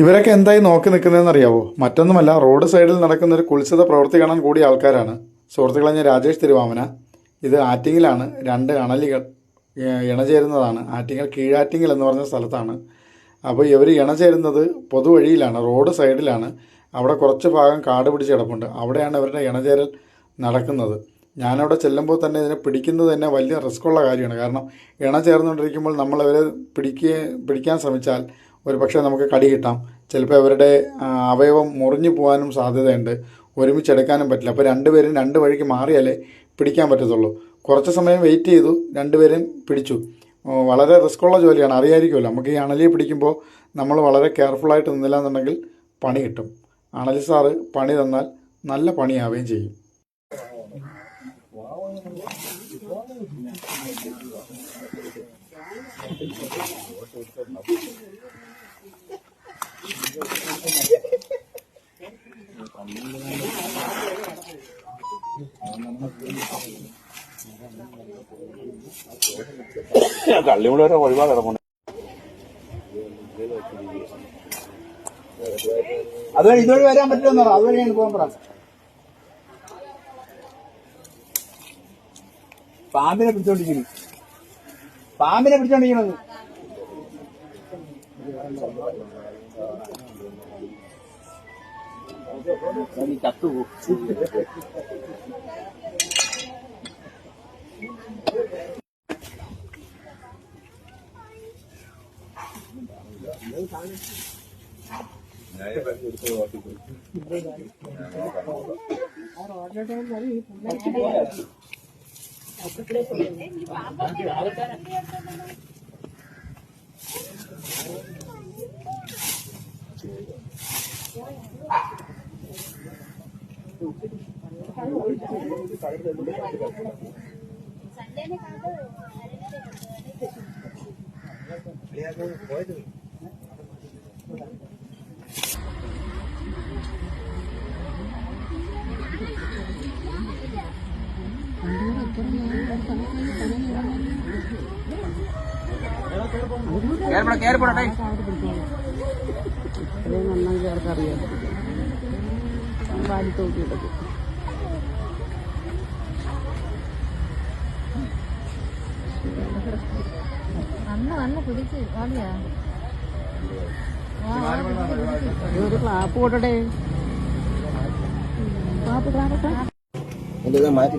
ഇവരൊക്കെ എന്തായി നോക്കി നിൽക്കുന്നതെന്ന് അറിയാവോ? മറ്റൊന്നുമല്ല റോഡ് സൈഡിൽ നടക്കുന്ന ഒരു കുളിച്ചത പ്രവൃത്തി കാണാൻ കൂടിയ ആൾക്കാരാണ്. സുഹൃത്തുക്കളെ ഞാൻ രാജേഷ് തിരുവാമന. ഇത് ആറ്റിങ്ങിലാണ് രണ്ട് അണലികൾ ഇണചേരുന്നതാണ്. ആറ്റിങ്ങൽ കീഴാറ്റിങ്ങൽ എന്ന് പറഞ്ഞ സ്ഥലത്താണ്. അപ്പോൾ ഇവർ ഇണചേരുന്നത് പൊതുവഴിയിലാണ് റോഡ് സൈഡിലാണ്. അവിടെ കുറച്ച് ഭാഗം കാട് പിടിച്ച് കിടപ്പുണ്ട്. അവിടെയാണ് ഇവരുടെ ഇണചേരൽ നടക്കുന്നത്. ഞാനവിടെ ചെല്ലുമ്പോൾ തന്നെ ഇതിനെ പിടിക്കുന്നത് തന്നെ വലിയ റിസ്ക്കുള്ള കാര്യമാണ്. കാരണം ഇണ ചേർന്നുകൊണ്ടിരിക്കുമ്പോൾ നമ്മളവരെ പിടിക്കുക പിടിക്കാൻ ശ്രമിച്ചാൽ ഒരു പക്ഷേ നമുക്ക് കടി കിട്ടാം. ചിലപ്പോൾ അവരുടെ അവയവം മുറിഞ്ഞു പോകാനും സാധ്യതയുണ്ട്. ഒരുമിച്ചെടുക്കാനും പറ്റില്ല. അപ്പോൾ രണ്ടുപേരും രണ്ട് വഴിക്ക് മാറിയാലേ പിടിക്കാൻ പറ്റത്തുള്ളൂ. കുറച്ച് സമയം വെയിറ്റ് ചെയ്തു രണ്ടുപേരും പിടിച്ചു. വളരെ റിസ്ക്കുള്ള ജോലിയാണ്. അറിയായിരിക്കുമല്ലോ. നമുക്ക് ഈ അണലിയെ പിടിക്കുമ്പോൾ നമ്മൾ വളരെ കെയർഫുള്ളായിട്ട് നിന്നില്ല എന്നുണ്ടെങ്കിൽ പണി കിട്ടും. അണലി സാറ് പണി തന്നാൽ നല്ല പണിയാവുകയും ചെയ്യും. കള്ളിമുള വരെ ഒഴിവാ കിടക്കുന്നു അതുവഴി ഇതുവഴി വരാൻ പറ്റുമെന്നോ അതുവഴിയാണ് പോകാൻ പറ. പാമ്പിനെ പിടിച്ചോണ്ടിരിക്കുന്നു. പാമ്പിനെ 여기다 두고. പിടിച്ചോണ്ടിരിക്കുന്നത് കേറിപ്പോടാ ഇത്രയും നന്നായി അവർക്കറിയാം വാരി തൂക്കിയിട്ടത്. വന്ന് വന്ന് പിടിച്ച് ഓടിയാ ഒരു ക്ലാപ്പ് കൊട്ടടേ ക്ലാപ്പ് ക്ലാപ്പ് ക്ലാപ്പ് മാറ്റി